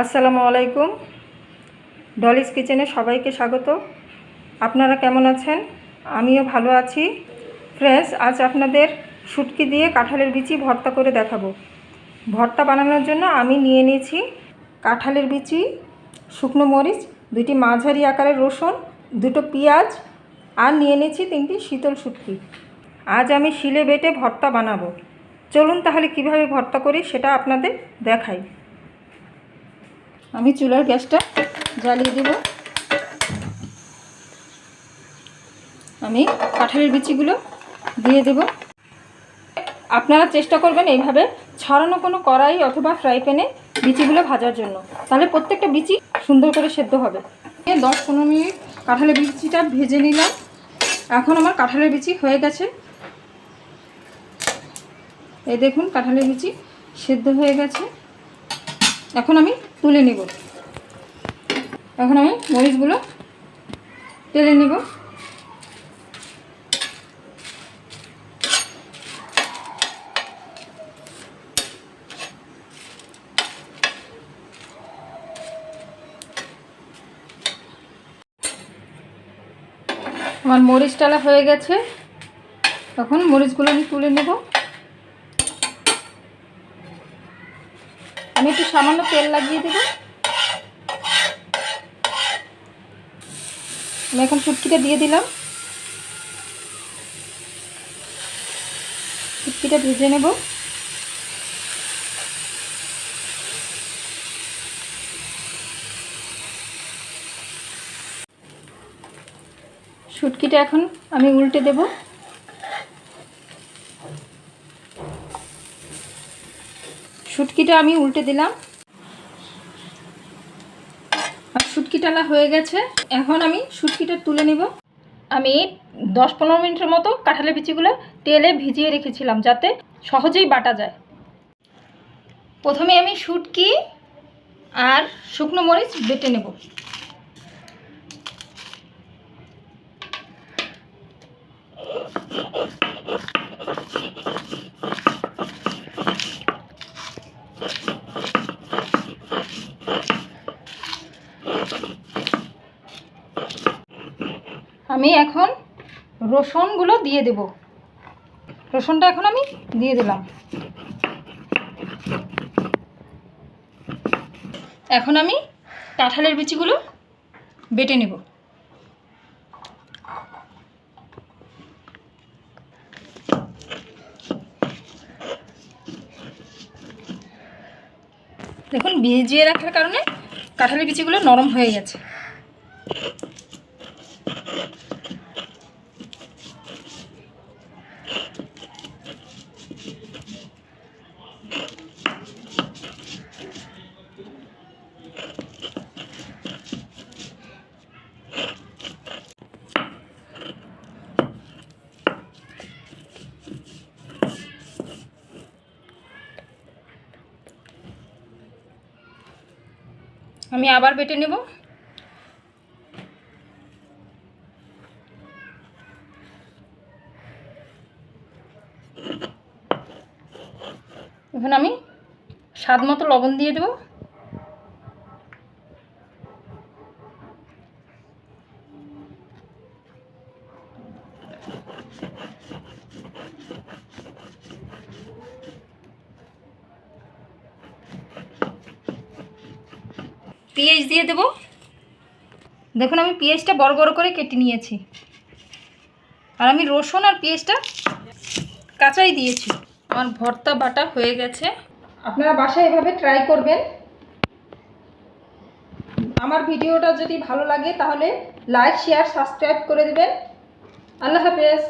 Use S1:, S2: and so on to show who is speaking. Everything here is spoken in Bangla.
S1: আসসালামু আলাইকুম। ডলিস কিচেনে সবাইকে স্বাগত। আপনারা কেমন আছেন? আমিও ভালো আছি। ফ্রেন্ডস আজ আপনাদের শুটকি দিয়ে কাঁঠালের বিচি ভর্তা করে দেখাবো। ভর্তা বানানোর জন্য আমি নিয়ে নিয়েছি কাঁঠালের বিচি, শুকনো মরিচ দুটি মাঝারি আকারের রসুন, দুটো পেঁয়াজ, আর নিয়ে নিয়েছি তিনটি শীতল শুটকি। আজ আমি শিলে বেটে ভর্তা বানাবো। চলুন তাহলে কীভাবে ভর্তা করি সেটা আপনাদের দেখাই। আমি চুলার গ্যাসটা জ্বালিয়ে দেব। আমি কাঁঠালের বিচিগুলো দিয়ে দেব। আপনারা চেষ্টা করবেন এইভাবে ছড়ানো কোনো কড়াই অথবা ফ্রাই প্যানে বিচিগুলো ভাজার জন্য। তাহলে প্রত্যেকটা বিচি সুন্দর করে সেদ্ধ হবে। দশ পনেরো মিনিট কাঁঠালের বিচিটা ভেজে নিলাম। এখন আমার কাঁঠালের বিচি হয়ে গেছে। এই দেখুন, কাঁঠালের বিচি সেদ্ধ হয়ে গেছে। এখন আমি তুলে নেব। এখন আমি মরিচগুলো তেলে নেব। আমার মরিচ টালা হয়ে গেছে। তখন মরিচগুলো আমি তুলে নেব। আমি একটু সামান্য তেল লাগিয়ে দেব। আমি এখন চুটকিটা দিয়ে দিলাম। চুটকিটা ভেজে নেব। শুটকিটা এখন আমি উল্টে দেব। শুটকিটা আমি উল্টে দিলাম। আর শুটকিটালা হয়ে গেছে। এখন আমি শুটকিটা তুলে নেব। আমি দশ পনেরো মিনিটের মতো কাঁঠালের বিচিগুলো তেলে ভিজিয়ে রেখেছিলাম যাতে সহজেই বাটা যায়। প্রথমে আমি শুটকি আর শুকনো মরিচ বেটে নেব। আমি এখন রসুনগুলো দিয়ে দেব। রসুনটা এখন আমি দিয়ে দিলাম। এখন আমি কাঁঠালের বিচিগুলো বেটে নেব। দেখুন ভিজিয়ে রাখার কারণে কাঁঠালের বিচিগুলো নরম হয়ে গেছে। আমি আবার বেটে নেব? এখন আমি স্বাদ মতো লবণ দিয়ে দেব। পেঁয়াজ দিয়ে দেব। দেখুন আমি পেঁয়াজটা বড় বড় করে কেটে নিয়েছি। আর আমি রসুন আর পেঁয়াজটা কাঁচাই দিয়েছি। আমার ভর্তা বাটা হয়ে গেছে। আপনারা বাসায় এভাবে ট্রাই করবেন। আমার ভিডিওটা যদি ভালো লাগে তাহলে লাইক শেয়ার সাবস্ক্রাইব করে দেবেন। আল্লাহ হাফেজ।